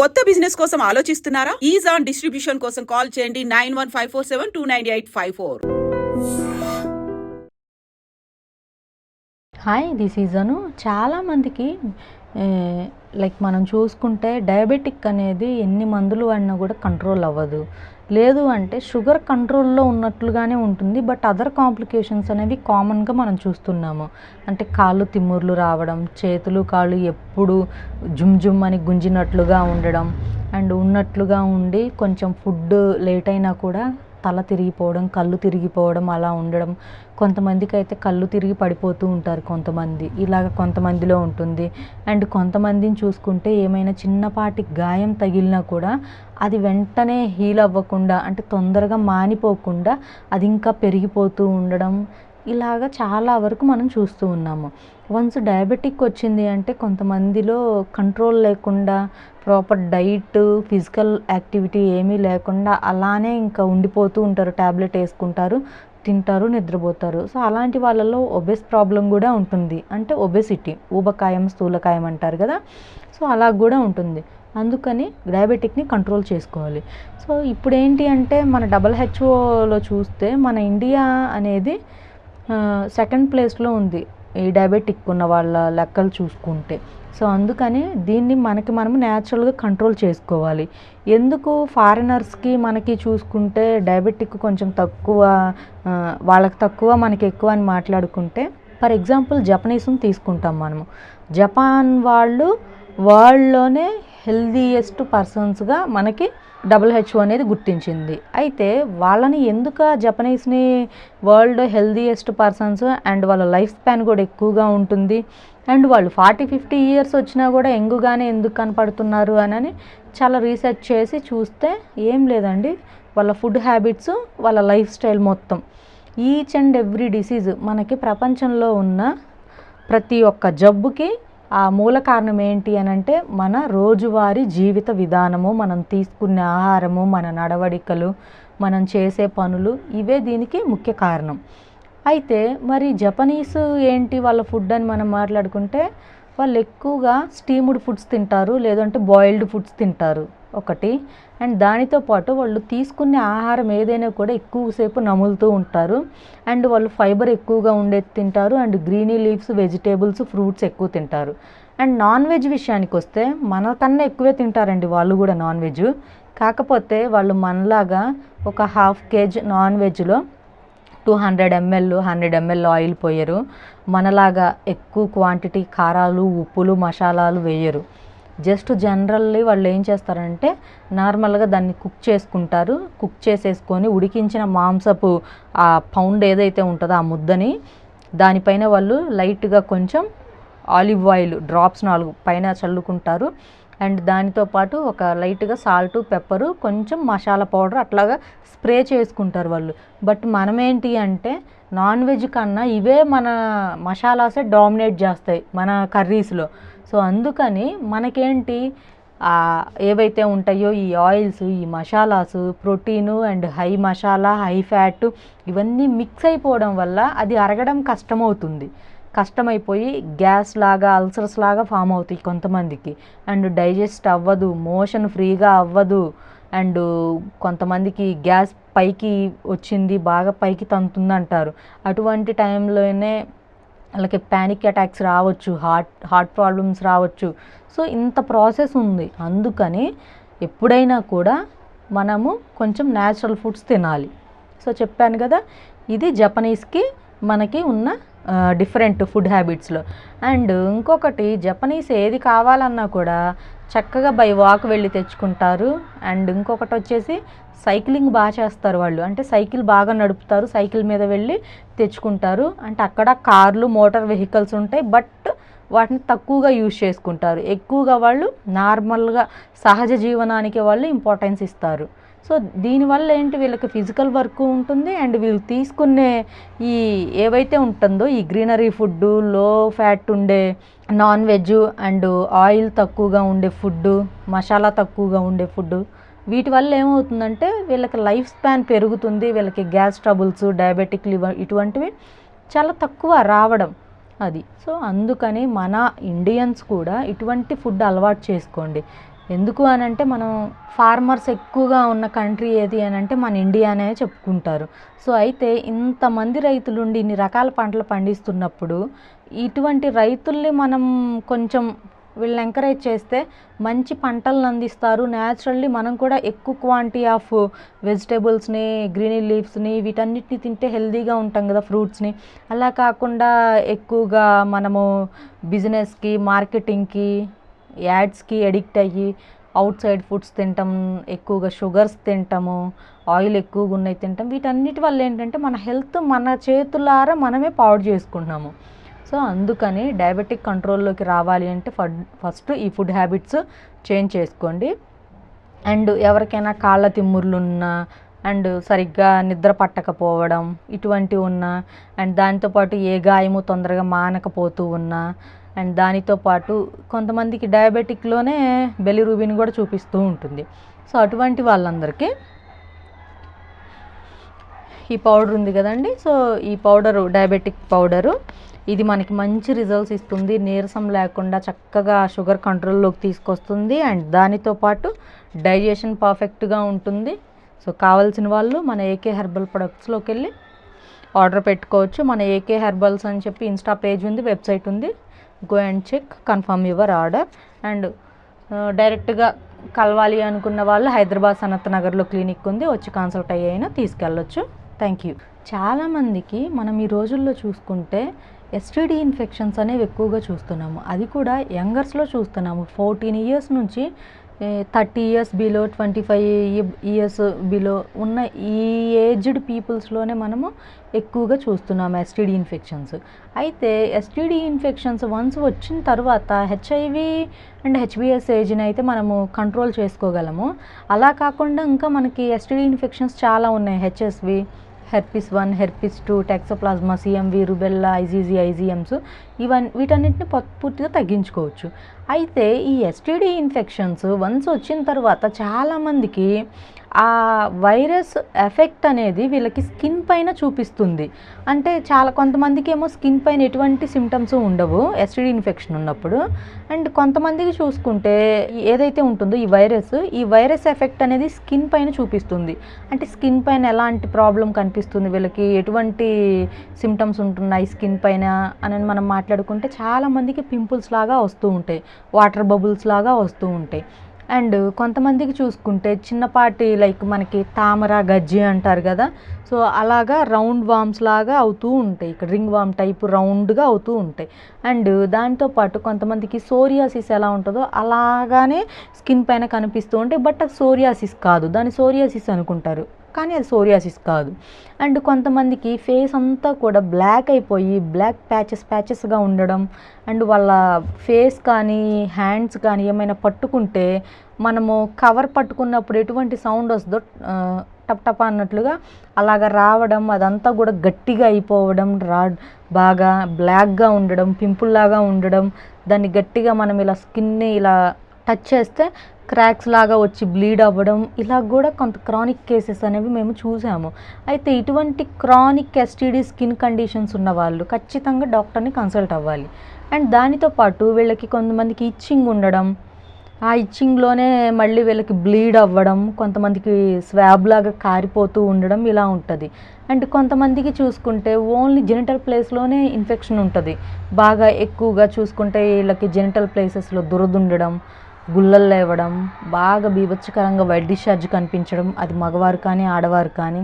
కొత్త బిజినెస్ కోసం ఆలోచిస్తున్నారా? ఈజ్ ఆన్ డిస్ట్రిబ్యూషన్ కోసం కాల్ చేయండి nine one five four seven two nine eight five four. Hi this is Anu చాలామందికి లైక్ మనం చూసుకుంటే డయాబెటిక్ అనేది ఎన్ని మందులు వాడినా కూడా కంట్రోల్ అవ్వదు. లేదు అంటే షుగర్ కంట్రోల్లో ఉన్నట్లుగానే ఉంటుంది బట్ అదర్ కాంప్లికేషన్స్ అనేవి కామన్గా మనం చూస్తున్నాము. అంటే కాళ్ళు తిమ్ముర్లు రావడం చేతులు కాళ్ళు ఎప్పుడు జుమ్ జుమ్ అని గుంజినట్లుగా ఉండడం అండ్ ఉన్నట్లుగా ఉండి కొంచెం ఫుడ్ లేట్ అయినా కూడా తల తిరిగిపోవడం కళ్ళు తిరిగిపోవడం అలా ఉండడం. కొంతమందికి అయితే కళ్ళు తిరిగి పడిపోతూ ఉంటారు కొంతమంది. ఇలాగ కొంతమందిలో ఉంటుంది. అండ్ కొంతమందిని చూసుకుంటే ఏమైనా చిన్నపాటి గాయం తగిలినా కూడా అది వెంటనే హీల్ అవ్వకుండా అంటే తొందరగా మానిపోకుండా అది ఇంకా పెరిగిపోతూ ఉండడం ఇలాగ చాలా వరకు మనం చూస్తూ ఉన్నాము. వన్స్ డయాబెటిక్ వచ్చింది అంటే కొంతమందిలో కంట్రోల్ లేకుండా ప్రాపర్ డైట్ ఫిజికల్ యాక్టివిటీ ఏమీ లేకుండా అలానే ఇంకా ఉండిపోతూ ఉంటారు. ట్యాబ్లెట్ వేసుకుంటారు తింటారు నిద్రపోతారు. సో అలాంటి వాళ్ళలో ఒబెస్ ప్రాబ్లం కూడా ఉంటుంది. అంటే ఒబెసిటీ ఊబకాయం స్థూలకాయం అంటారు కదా. సో అలా కూడా ఉంటుంది. అందుకని డయాబెటిక్ని కంట్రోల్ చేసుకోవాలి. సో ఇప్పుడు ఏంటి అంటే మన డబల్ హెచ్ఓలో చూస్తే మన ఇండియా అనేది సెకండ్ ప్లేస్లో ఉంది ఈ డయాబెటిక్ ఉన్న వాళ్ళ లెక్కలు చూసుకుంటే. సో అందుకని దీన్ని మనకి మనం న్యాచురల్గా కంట్రోల్ చేసుకోవాలి. ఎందుకు ఫారినర్స్కి మనకి చూసుకుంటే డయాబెటిక్ కొంచెం తక్కువ వాళ్ళకి తక్కువ మనకి ఎక్కువ అని మాట్లాడుకుంటే ఫర్ ఎగ్జాంపుల్ జపనీస్ని తీసుకుంటాం మనము. జపాన్ వాళ్ళు వరల్డ్లోనే హెల్దీయెస్ట్ పర్సన్స్గా మనకి డబుల్ హెచ్ఓ అనేది గుర్తించింది. అయితే వాళ్ళని ఎందుకు జపనీస్ని వరల్డ్ హెల్దీయెస్ట్ పర్సన్స్ అండ్ వాళ్ళ లైఫ్ స్పాన్ కూడా ఎక్కువగా ఉంటుంది? అండ్ వాళ్ళు ఫార్టీ ఫిఫ్టీ ఇయర్స్ వచ్చినా కూడా ఎంగుగానే ఎందుకు కనపడుతున్నారు అని చాలా రీసెర్చ్ చేసి చూస్తే ఏం లేదండి. వాళ్ళ ఫుడ్ హ్యాబిట్స్ వాళ్ళ లైఫ్ స్టైల్ మొత్తం. ఈచ్ అండ్ ఎవ్రీ డిసీజ్ మనకి ప్రపంచంలో ఉన్న ప్రతి ఒక్క జబ్బుకి ఆ మూల కారణం ఏంటి అని అంటే మన రోజువారీ జీవిత విధానము మనం తీసుకునే ఆహారము మన నడవడికలు మనం చేసే పనులు ఇవే దీనికి ముఖ్య కారణం. అయితే మరి జపనీస్ ఏంటి వాళ్ళ ఫుడ్ అని మనం మాట్లాడుకుంటే వాళ్ళు ఎక్కువగా స్టీముడ్ ఫుడ్స్ తింటారు లేదంటే బాయిల్డ్ ఫుడ్స్ తింటారు. ఒకటి. అండ్ దానితో పాటు వాళ్ళు తీసుకునే ఆహారం ఏదైనా కూడా ఎక్కువసేపు నములుతూ ఉంటారు. అండ్ వాళ్ళు ఫైబర్ ఎక్కువగా ఉండేది తింటారు. And greeny leaves vegetables fruits ఎక్కువ తింటారు. అండ్ నాన్ వెజ్ విషయానికి వస్తే మనకన్నా ఎక్కువే తింటారండి వాళ్ళు కూడా నాన్ వెజ్. కాకపోతే వాళ్ళు మనలాగా ఒక హాఫ్ కేజ్ నాన్ వెజ్లో two hundred ML hundred ML oil పోయరు. మనలాగా ఎక్కువ క్వాంటిటీ కారాలు ఉప్పులు మసాలాలు వేయరు. జస్ట్ జనరల్లీ వాళ్ళు ఏం చేస్తారంటే నార్మల్గా దాన్ని కుక్ చేసుకుంటారు. కుక్ చేసేసుకొని ఉడికించిన మాంసపు ఆ పౌండ్ ఏదైతే ఉంటుందో ఆ ముద్దని దానిపైన వాళ్ళు లైట్గా కొంచెం ఆలివ్ ఆయిల్ డ్రాప్స్ నాలుగు పైన చల్లుకుంటారు. అండ్ దానితో పాటు ఒక లైట్గా సాల్ట్ పెప్పరు కొంచెం మసాలా పౌడర్ అట్లాగా స్ప్రే చేసుకుంటారు వాళ్ళు. బట్ మనమేంటి అంటే నాన్ వెజ్ కన్నా ఇవే మన మసాలాసే డామినేట్ చేస్తాయి మన కర్రీస్లో. సో అందుకని మనకేంటి ఏవైతే ఉంటాయో ఈ ఆయిల్స్ ఈ masalas protein and high masala high fat ఇవన్నీ మిక్స్ అయిపోవడం వల్ల అది అరగడం కష్టమవుతుంది. కష్టమైపోయి గ్యాస్ లాగా అల్సర్స్ లాగా ఫామ్ అవుతాయి కొంతమందికి. అండ్ డైజెస్ట్ అవ్వదు మోషన్ ఫ్రీగా అవ్వదు. అండ్ కొంతమందికి గ్యాస్ పైకి వచ్చింది బాగా పైకి తంతుంది అంటారు అటువంటి టైంలోనే వాళ్ళకి ప్యానిక్ అటాక్స్ రావచ్చు హార్ట్ హార్ట్ ప్రాబ్లమ్స్ రావచ్చు. సో ఇంత ప్రాసెస్ ఉంది. అందుకని ఎప్పుడైనా కూడా మనము కొంచెం న్యాచురల్ ఫుడ్స్ తినాలి. సో చెప్పాను కదా ఇది జపనీస్కి మనకి ఉన్న డిఫరెంట్ ఫుడ్ హ్యాబిట్స్లో అండ్ ఇంకొకటి జపనీస్ ఏది కావాలన్నా కూడా చక్కగా బై వాక్ వెళ్ళి తెచ్చుకుంటారు. అండ్ ఇంకొకటి వచ్చేసి సైక్లింగ్ బాగా చేస్తారు వాళ్ళు. అంటే సైకిల్ బాగా నడుపుతారు సైకిల్ మీద వెళ్ళి తెచ్చుకుంటారు. అంటే అక్కడ కార్లు మోటార్ వెహికల్స్ ఉంటాయి. బట్ వాటిని తక్కువగా యూజ్ చేసుకుంటారు. ఎక్కువగా వాళ్ళు నార్మల్గా సహజ జీవనానికి వాళ్ళు ఇంపార్టెన్స్ ఇస్తారు. సో దీనివల్ల ఏంటి వీళ్ళకి ఫిజికల్ వర్క్ ఉంటుంది అండ్ వీళ్ళు తీసుకునే ఈ ఏవైతే ఉంటుందో ఈ గ్రీనరీ ఫుడ్లో ఫ్యాట్ ఉండే నాన్ వెజ్ అండ్ ఆయిల్ తక్కువగా ఉండే ఫుడ్ మసాలా తక్కువగా ఉండే ఫుడ్ వీటి వల్ల ఏమవుతుందంటే వీళ్ళకి లైఫ్ స్పాన్ పెరుగుతుంది వీళ్ళకి గ్యాస్ ట్రబుల్స్ డయాబెటిక్ లివర్ ఇటువంటివి చాలా తక్కువ రావడం అది. సో అందుకని మన ఇండియన్స్ కూడా ఇటువంటి ఫుడ్ అలవాటు చేసుకోండి. ఎందుకు అని అంటే మనం ఫార్మర్స్ ఎక్కువగా ఉన్న కంట్రీ ఏది అని అంటే మన ఇండియానే చెప్పుకుంటారు. సో అయితే ఇంతమంది రైతులుండి ఇన్ని రకాల పంటలు పండిస్తున్నప్పుడు ఇటువంటి రైతుల్ని మనం కొంచెం వీళ్ళని ఎంకరేజ్ చేస్తే మంచి పంటలను అందిస్తారు. న్యాచురల్లీ మనం కూడా ఎక్కువ క్వాంటిటీ ఆఫ్ వెజిటేబుల్స్ని గ్రీన్ లీవ్స్ని వీటన్నిటిని తింటే హెల్తీగా ఉంటాం కదా ఫ్రూట్స్ని అలా కాకుండా ఎక్కువగా మనము బిజినెస్కి మార్కెటింగ్కి యాడ్స్కి ఎడిక్ట్ అయ్యి అవుట్ సైడ్ ఫుడ్స్ తింటాం ఎక్కువగా షుగర్స్ తింటాము ఆయిల్ ఎక్కువగా ఉన్నాయి తింటాం. వీటన్నిటి వల్ల ఏంటంటే మన హెల్త్ మన చేతులారా మనమే పాడు చేసుకుంటున్నాము. సో అందుకని డయాబెటిక్ కంట్రోల్లోకి రావాలి అంటే ఫస్ట్ ఈ ఫుడ్ హ్యాబిట్స్ చేంజ్ చేసుకోండి. అండ్ ఎవరికైనా కాళ్ళ తిమ్ముర్లు ఉన్నా అండ్ సరిగ్గా నిద్ర పట్టకపోవడం ఇటువంటివి ఉన్నా అండ్ దాంతోపాటు ఏ గాయము తొందరగా మానకపోతూ ఉన్నా అండ్ దానితో పాటు కొంతమందికి డయాబెటిక్లోనే బెలిరూబిన్ కూడా చూపిస్తూ ఉంటుంది. సో అటువంటి వాళ్ళందరికీ ఈ పౌడర్ ఉంది కదండి. సో ఈ పౌడరు డయాబెటిక్ పౌడరు ఇది మనకి మంచి రిజల్ట్స్ ఇస్తుంది. నీరసం లేకుండా చక్కగా షుగర్ కంట్రోల్లోకి తీసుకొస్తుంది. అండ్ దానితో పాటు డైజెషన్ పర్ఫెక్ట్గా ఉంటుంది. సో కావాల్సిన వాళ్ళు మన ఏకే హెర్బల్ ప్రొడక్ట్స్లోకి వెళ్ళి ఆర్డర్ పెట్టుకోవచ్చు. మన ఏకే హెర్బల్స్ అని చెప్పి ఇన్స్టా పేజ్ ఉంది వెబ్సైట్ ఉంది. Go and check confirm your order and డైరెక్ట్గా కలవాలి అనుకున్న వాళ్ళు హైదరాబాద్ సనత్ నగర్లో క్లినిక్ ఉంది. వచ్చి కన్సల్ట్ అయ్యి అయినా తీసుకెళ్ళొచ్చు థ్యాంక్ యూ చాలామందికి మనం ఈ రోజుల్లో చూసుకుంటే ఎస్టీడీ ఇన్ఫెక్షన్స్ అనేవి ఎక్కువగా చూస్తున్నాము. అది కూడా యంగర్స్లో చూస్తున్నాము. ఫోర్టీన్ ఇయర్స్ నుంచి thirty years below twenty five years below ఉన్న ఈ ఏజ్డ్ పీపుల్స్లోనే మనము ఎక్కువగా చూస్తున్నాము ఎస్టీడీ ఇన్ఫెక్షన్స్. అయితే ఎస్టీడీ ఇన్ఫెక్షన్స్ వన్స్ వచ్చిన తర్వాత హెచ్ఐవి అండ్ హెచ్బిఎస్ ఏజ్ని అయితే మనము కంట్రోల్ చేసుకోగలము. అలా కాకుండా ఇంకా మనకి ఎస్టీడీ ఇన్ఫెక్షన్స్ చాలా ఉన్నాయి HSV herpes one herpes two toxoplasma CMV rubella IgG IgMs ఇవన్నీ వీటన్నిటిని పూర్తిగా తగ్గించుకోవచ్చు. అయితే ఈ ఎస్టీడీ ఇన్ఫెక్షన్స్ వన్స్ వచ్చిన తర్వాత చాలామందికి ఆ వైరస్ ఎఫెక్ట్ అనేది వీళ్ళకి స్కిన్ పైన చూపిస్తుంది. అంటే చాలా కొంతమందికి ఏమో స్కిన్ పైన ఎటువంటి సిమ్టమ్స్ ఉండవు ఎస్టీడీ ఇన్ఫెక్షన్ ఉన్నప్పుడు. అండ్ కొంతమందికి చూసుకుంటే ఏదైతే ఉంటుందో ఈ వైరస్ ఈ వైరస్ ఎఫెక్ట్ అనేది స్కిన్ పైన చూపిస్తుంది. అంటే స్కిన్ పైన ఎలాంటి ప్రాబ్లం కనిపిస్తుంది వీళ్ళకి? ఎటువంటి సిమ్టమ్స్ ఉంటున్నాయి స్కిన్ పైన అని మనం మాట్లాడుకుంటే చాలామందికి పింపుల్స్ లాగా వస్తూ ఉంటాయి. వాటర్ బబుల్స్ లాగా వస్తూ ఉంటాయి. అండ్ కొంతమందికి చూసుకుంటే చిన్నపాటి లైక్ మనకి తామర గజ్జి అంటారు కదా. సో అలాగా రౌండ్ వామ్స్ లాగా అవుతూ ఉంటాయి. ఇక్కడ రింగ్ వామ్ టైప్ రౌండ్గా అవుతూ ఉంటాయి. అండ్ దాంతోపాటు కొంతమందికి సోరియాసిస్ ఎలా ఉంటుందో అలాగానే స్కిన్ పైన కనిపిస్తూ ఉంటాయి. బట్ అది సోరియాసిస్ కాదు. దాన్ని సోరియాసిస్ అనుకుంటారు. కానీ అది సోరియాసిస్ కాదు. అండ్ కొంతమందికి ఫేస్ అంతా కూడా బ్లాక్ అయిపోయి బ్లాక్ ప్యాచెస్ ప్యాచెస్గా ఉండడం అండ్ వాళ్ళ ఫేస్ కానీ హ్యాండ్స్ కానీ ఏమైనా పట్టుకుంటే మనము కవర్ పట్టుకున్నప్పుడు ఎటువంటి సౌండ్ వస్తుందో టప్ టప్ అన్నట్లుగా అలాగ రావడం అదంతా కూడా గట్టిగా అయిపోవడం రా బాగా బ్లాక్గా ఉండడం పింపుల్లాగా ఉండడం దాన్ని గట్టిగా మనం ఇలా స్కిన్ని ఇలా టచ్ చేస్తే క్రాక్స్ లాగా వచ్చి బ్లీడ్ అవ్వడం ఇలా కూడా కొంత క్రానిక్ కేసెస్ అనేవి మేము చూసాము. అయితే ఇటువంటి క్రానిక్ ఎస్టీడీ స్కిన్ కండిషన్స్ ఉన్న వాళ్ళు ఖచ్చితంగా డాక్టర్ని కన్సల్ట్ అవ్వాలి. అండ్ దానితో పాటు వీళ్ళకి కొంతమందికి ఇచ్చింగ్ ఉండడం ఆ ఇచ్చింగ్లోనే మళ్ళీ వీళ్ళకి బ్లీడ్ అవ్వడం కొంతమందికి స్వాబ్ లాగా కారిపోతూ ఉండడం ఇలా ఉంటుంది. అండ్ కొంతమందికి చూసుకుంటే ఓన్లీ జెనిటల్ ప్లేస్లోనే ఇన్ఫెక్షన్ ఉంటుంది. బాగా ఎక్కువగా చూసుకుంటే వీళ్ళకి జెనిటల్ ప్లేసెస్లో దురదుండడం గుల్లలు లేవడం బాగా బీభత్సకరంగా వైట్ డిశ్చార్జ్ కనిపించడం అది మగవారు కానీ ఆడవారు కానీ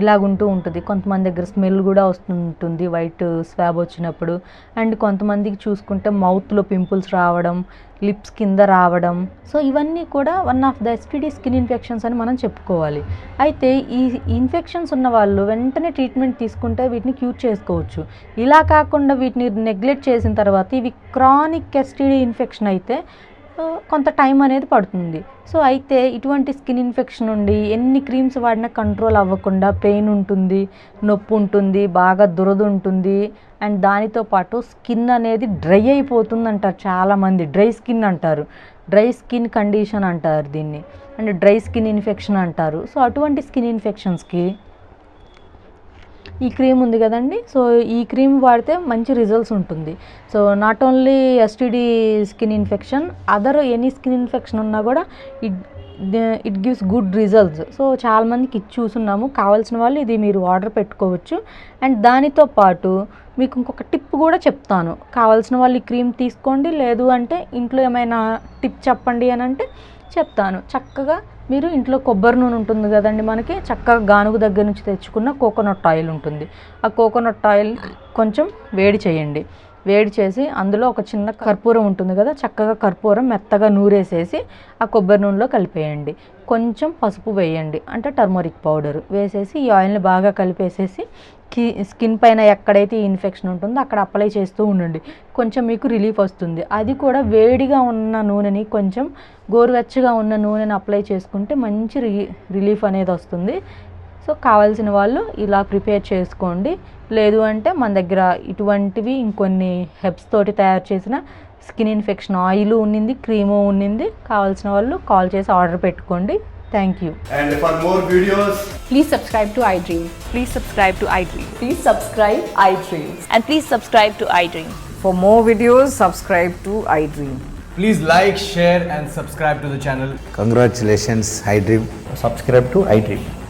ఇలాగుంటూ ఉంటుంది. కొంతమంది దగ్గర స్మెల్ కూడా వస్తుంటుంది వైట్ స్వాబ్ వచ్చినప్పుడు. అండ్ కొంతమందికి చూసుకుంటే మౌత్లో పింపుల్స్ రావడం లిప్స్ కింద రావడం. సో ఇవన్నీ కూడా one of the STD skin infections అని మనం చెప్పుకోవాలి. అయితే ఈ ఇన్ఫెక్షన్స్ ఉన్న వాళ్ళు వెంటనే ట్రీట్మెంట్ తీసుకుంటే వీటిని క్యూర్ చేసుకోవచ్చు. ఇలా కాకుండా వీటిని నెగ్లెక్ట్ చేసిన తర్వాత ఇవి క్రానిక్ ఎస్టీడీ ఇన్ఫెక్షన్ అయితే కొంత టైం అనేది పడుతుంది. సో అయితే ఇటువంటి స్కిన్ ఇన్ఫెక్షన్ నుండి ఎన్ని క్రీమ్స్ వాడినా కంట్రోల్ అవ్వకుండా పెయిన్ ఉంటుంది నొప్పి ఉంటుంది బాగా దురద ఉంటుంది అండ్ దానితో పాటు స్కిన్ అనేది డ్రై అయిపోతుంది అంటారు చాలామంది. డ్రై స్కిన్ అంటారు. డ్రై స్కిన్ కండిషన్ అంటారు దీన్ని. అండ్ డ్రై స్కిన్ ఇన్ఫెక్షన్ అంటారు. సో అటువంటి స్కిన్ ఇన్ఫెక్షన్స్కి ఈ క్రీమ్ ఉంది కదండి. సో ఈ క్రీమ్ వాడితే మంచి రిజల్ట్స్ ఉంటుంది. So not only STD skin infection other any skin infection ఉన్నా కూడా it it gives good results so చాలామందికి ఇది చూసున్నాము కావాల్సిన వాళ్ళు ఇది మీరు ఆర్డర్ పెట్టుకోవచ్చు. అండ్ దానితో పాటు మీకు ఇంకొక టిప్ కూడా చెప్తాను. కావాల్సిన వాళ్ళు ఈ క్రీమ్ తీసుకోండి. లేదు అంటే ఇంట్లో ఏమైనా టిప్ చెప్పండి అని అంటే చెప్తాను. చక్కగా మీరు ఇంట్లో కొబ్బరి నూనె ఉంటుంది కదండి మనకి చక్కగా గానుగు దగ్గర నుంచి తెచ్చుకున్న కోకోనట్ ఆయిల్ ఉంటుంది. ఆ కోకోనట్ ఆయిల్ కొంచెం వేడి చేయండి. వేడి చేసి అందులో ఒక చిన్న కర్పూరం ఉంటుంది కదా చక్కగా కర్పూరం మెత్తగా నూరేసేసి ఆ కొబ్బరి నూనెలో కలిపేయండి. కొంచెం పసుపు వేయండి. అంటే టర్మరిక్ పౌడర్. వేసేసి ఈ ఆయిల్ని బాగా కలిపేసేసి కి స్కిన్ పైన ఎక్కడైతే ఈ ఇన్ఫెక్షన్ ఉంటుందో అక్కడ అప్లై చేస్తూ ఉండండి. కొంచెం మీకు రిలీఫ్ వస్తుంది. అది కూడా వేడిగా ఉన్న నూనెని కొంచెం గోరువెచ్చగా ఉన్న నూనెని అప్లై చేసుకుంటే మంచి రి రిలీఫ్ అనేది వస్తుంది. సో కావాల్సిన వాళ్ళు ఇలా ప్రిపేర్ చేసుకోండి. లేదు అంటే మన దగ్గర ఇటువంటివి ఇంకొన్ని హెబ్స్ తోటి తయారు చేసిన స్కిన్ ఇన్ఫెక్షన్ ఆయిల్ ఉన్నింది క్రీము ఉన్నింది కావాల్సిన వాళ్ళు కాల్ చేసి ఆర్డర్ పెట్టుకోండి. Thank you. And for more videos please subscribe to iDream please subscribe to iDream please subscribe iDream and please subscribe to iDream for more videos subscribe to iDream please like share and subscribe to the channel congratulations iDream subscribe to iDream